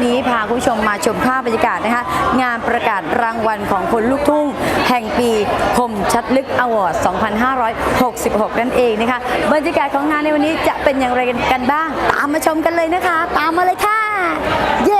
นนี้พาคุณผู้ชมมาชมภาพบรรยากาศนะคะ งานประกาศรางวัลของคนลูกทุ่ง แห่งปีคมชัดลึกอวอร์ด 2566 นั่นเองนะคะ บรรยากาศของงานในวันนี้จะเป็นอย่างไรกันบ้าง ตามมาชมกันเลยนะคะ ตามมาเลยค่ะ เย้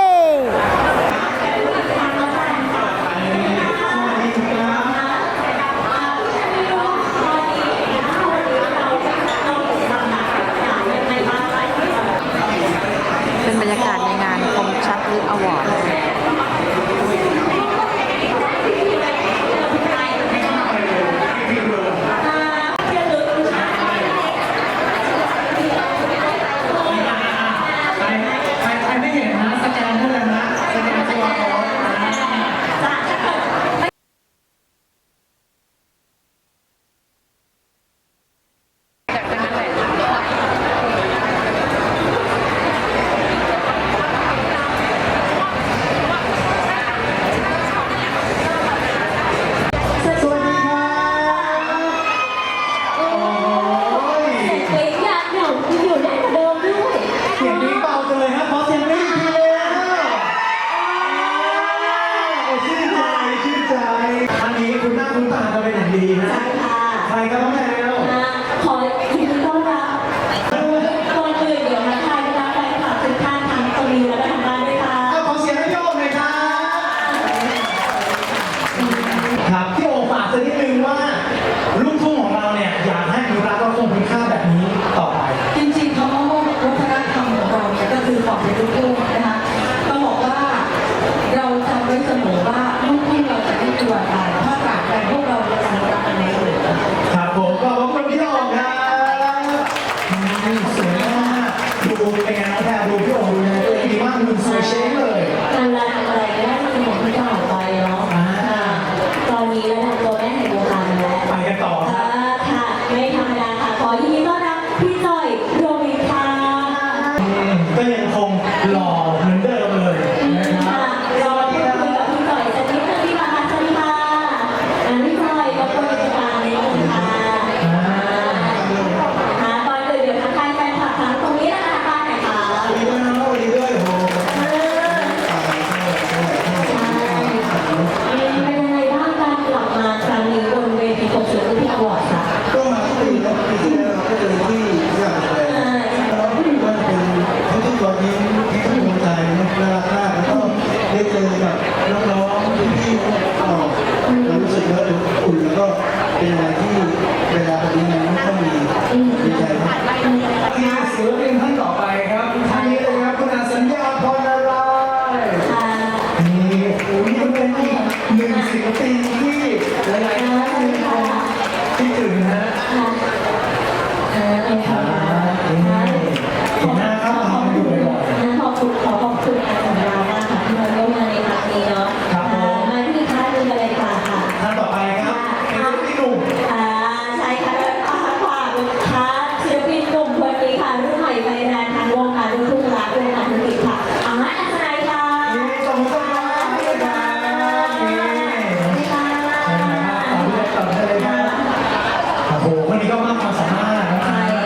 ความสามาร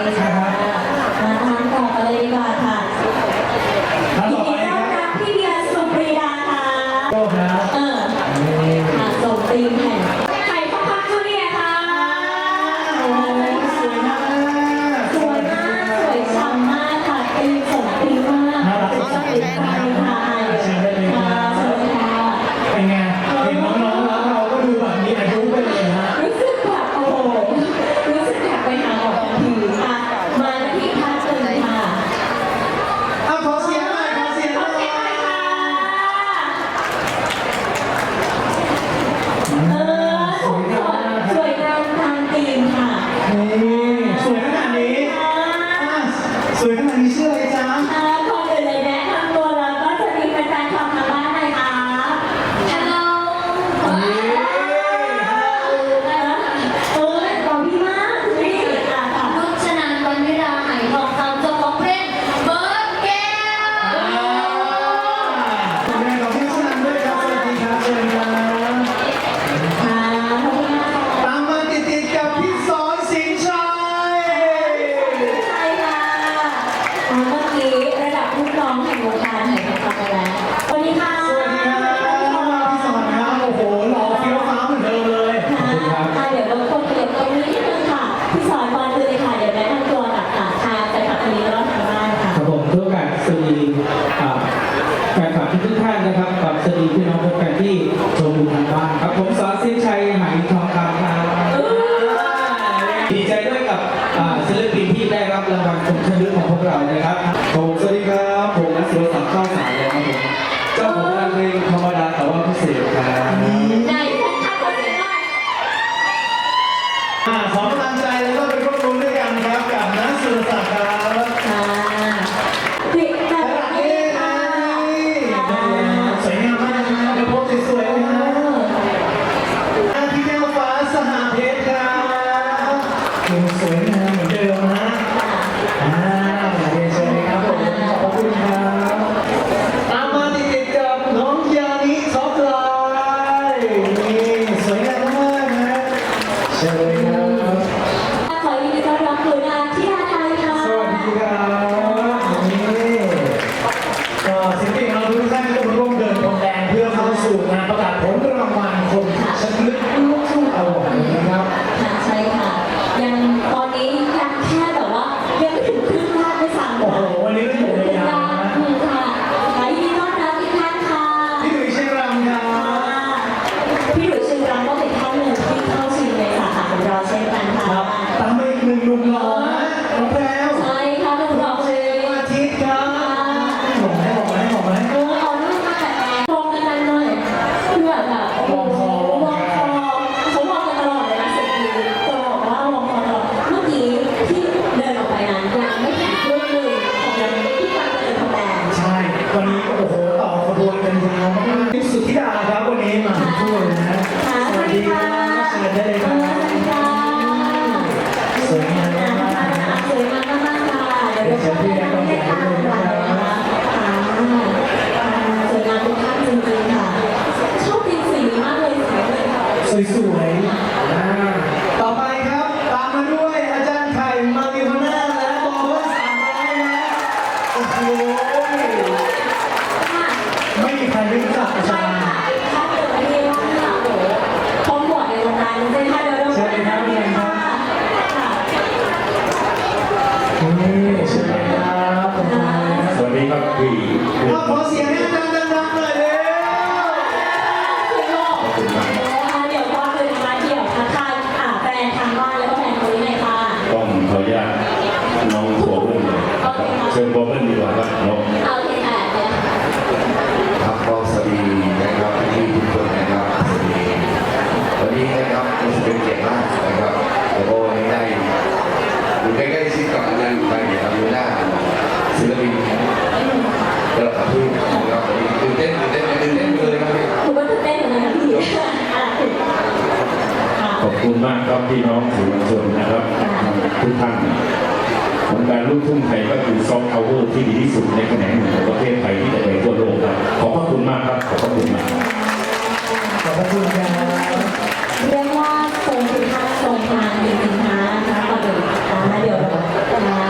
นะครับ ขอกำลังใจแล้วก็ไปร่วมรุ้นด้วยกันครับกับนักสื่อสารครับากครับพี่น้องสื่อมวลชนนะครับทุกท่านผลการลูกทุ่งไทยก็คือซอฟต์พาเวอร์ที่ดีที่สุดในแขนงของประเทศไทยที่จะไปทั่วโลกครับขอบพระคุณมากครับขอบพระคุณมากขอบพระคุณครับเรียกว่าทรงคุณค่าทรงงานจริงๆนะนะคะตอนนี้นะเดี๋ยวเรา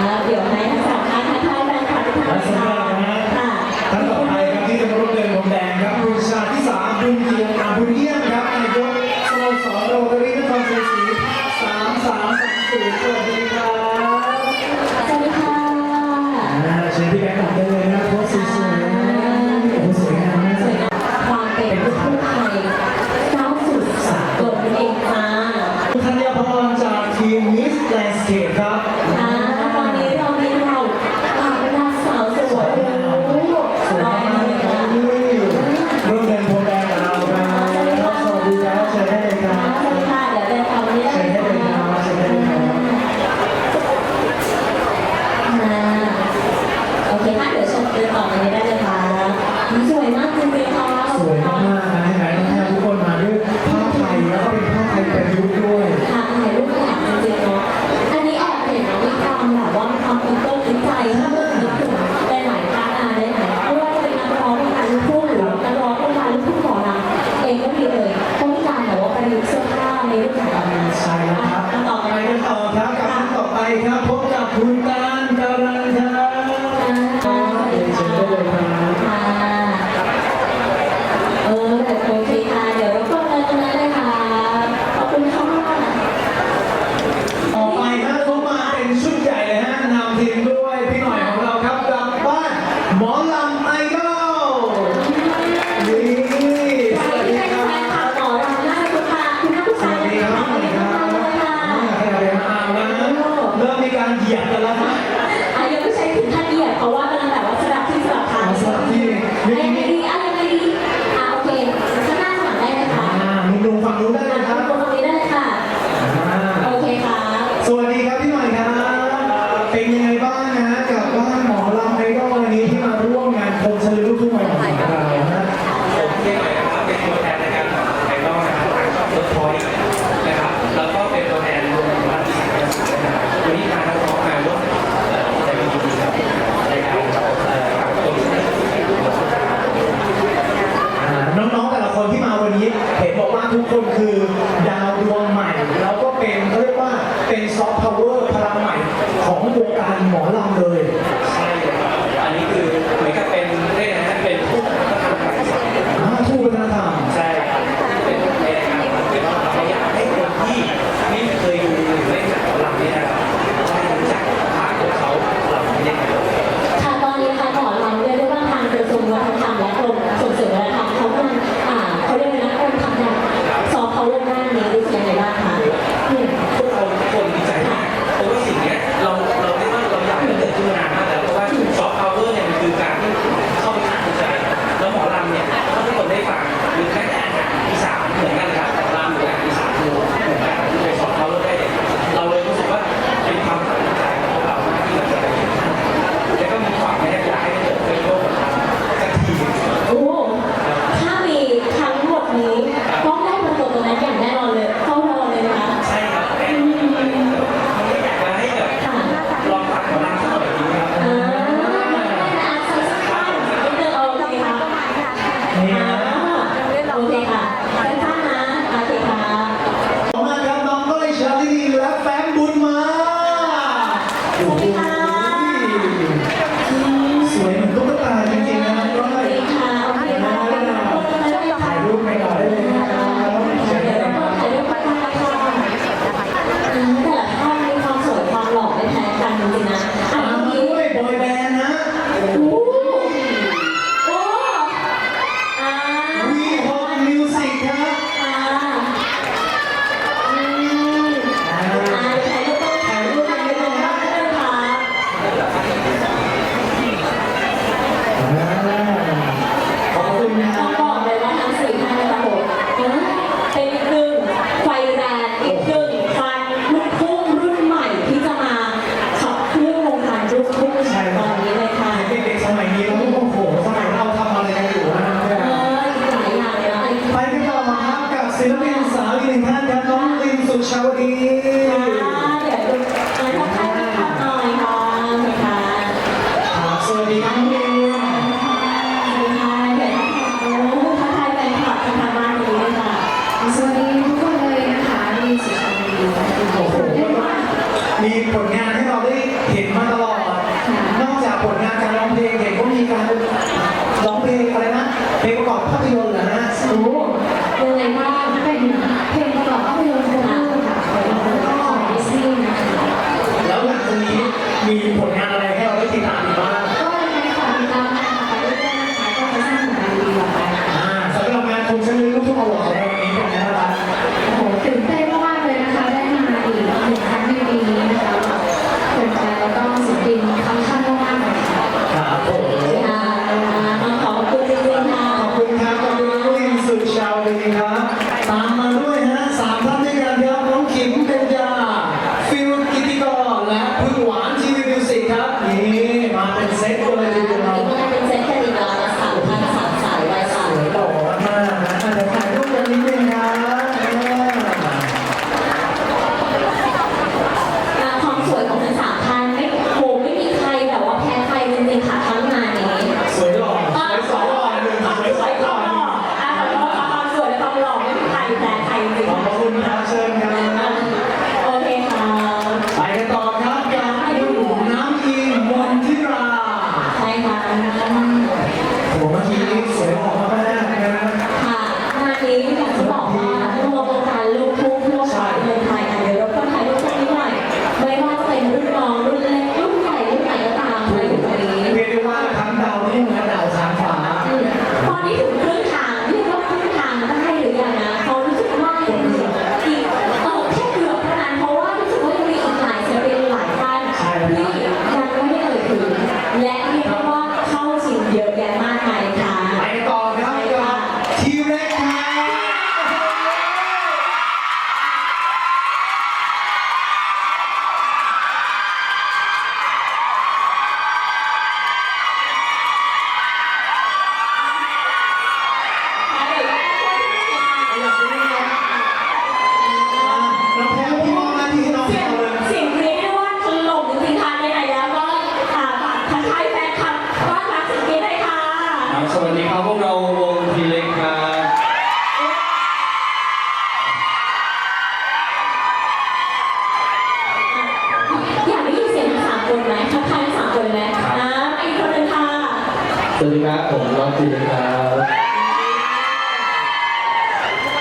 ดีครับ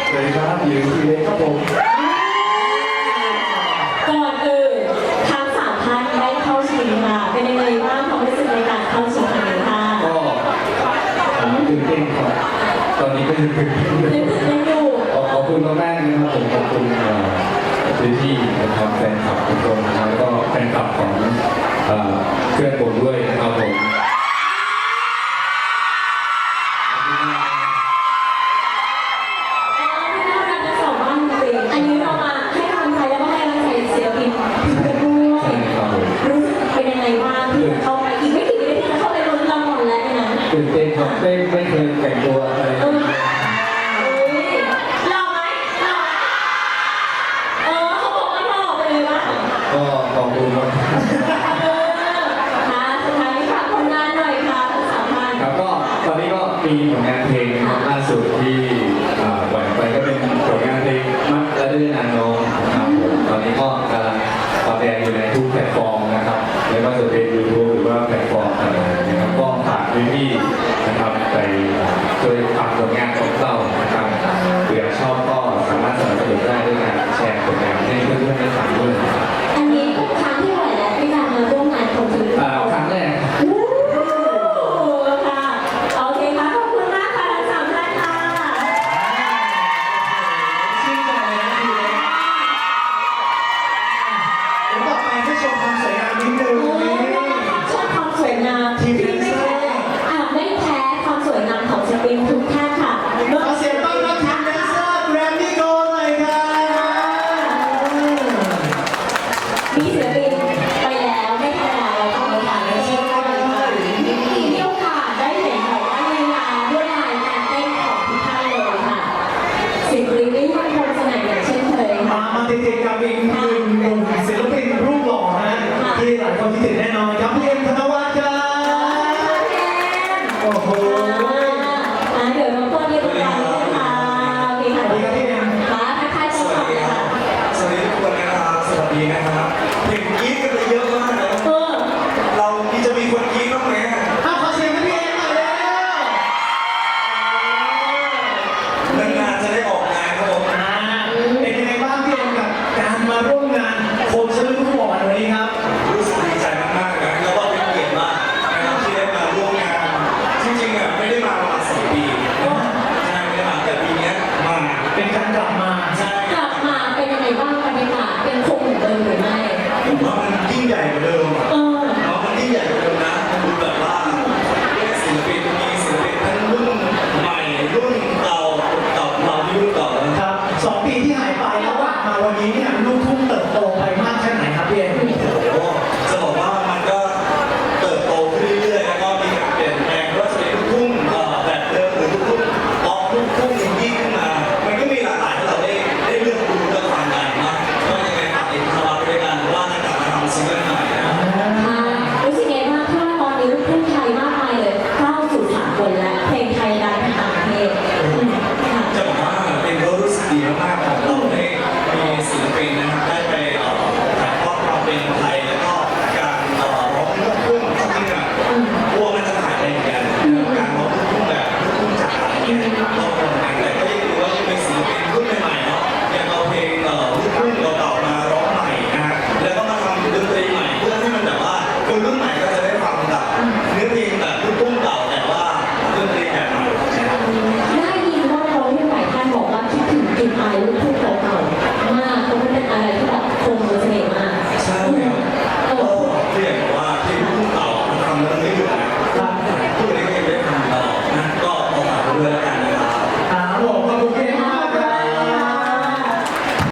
สวัสดีครับอยู่ทีเล็กครับผมก่อนอื่นทั้งสามท่านได้เข้าชิงค่ะเป็นยังไงบ้างความรู้สึกในการเข้าชิงครั้งนี้ค่ะก็ตื่นเต้นครับตอนนี้ก็ยังตื่นเต้นงอยู่ขอบคุณมากๆนะครับผมขอบคุณพื้นที่นะครับแฟนคลับทุกคนนะครับแล้วก็แฟนคลับของเพื่อนผมด้วยนะครับ เล่อนนานโนครับตอนนี้ก็กำลังออนแอร์อยู่ในทุกแพลตฟอร์มนะครับไม่ว่าจะเป็นยูทูบหรือว่าแพลตฟอร์มต่างๆนะครับก็ฝากพี่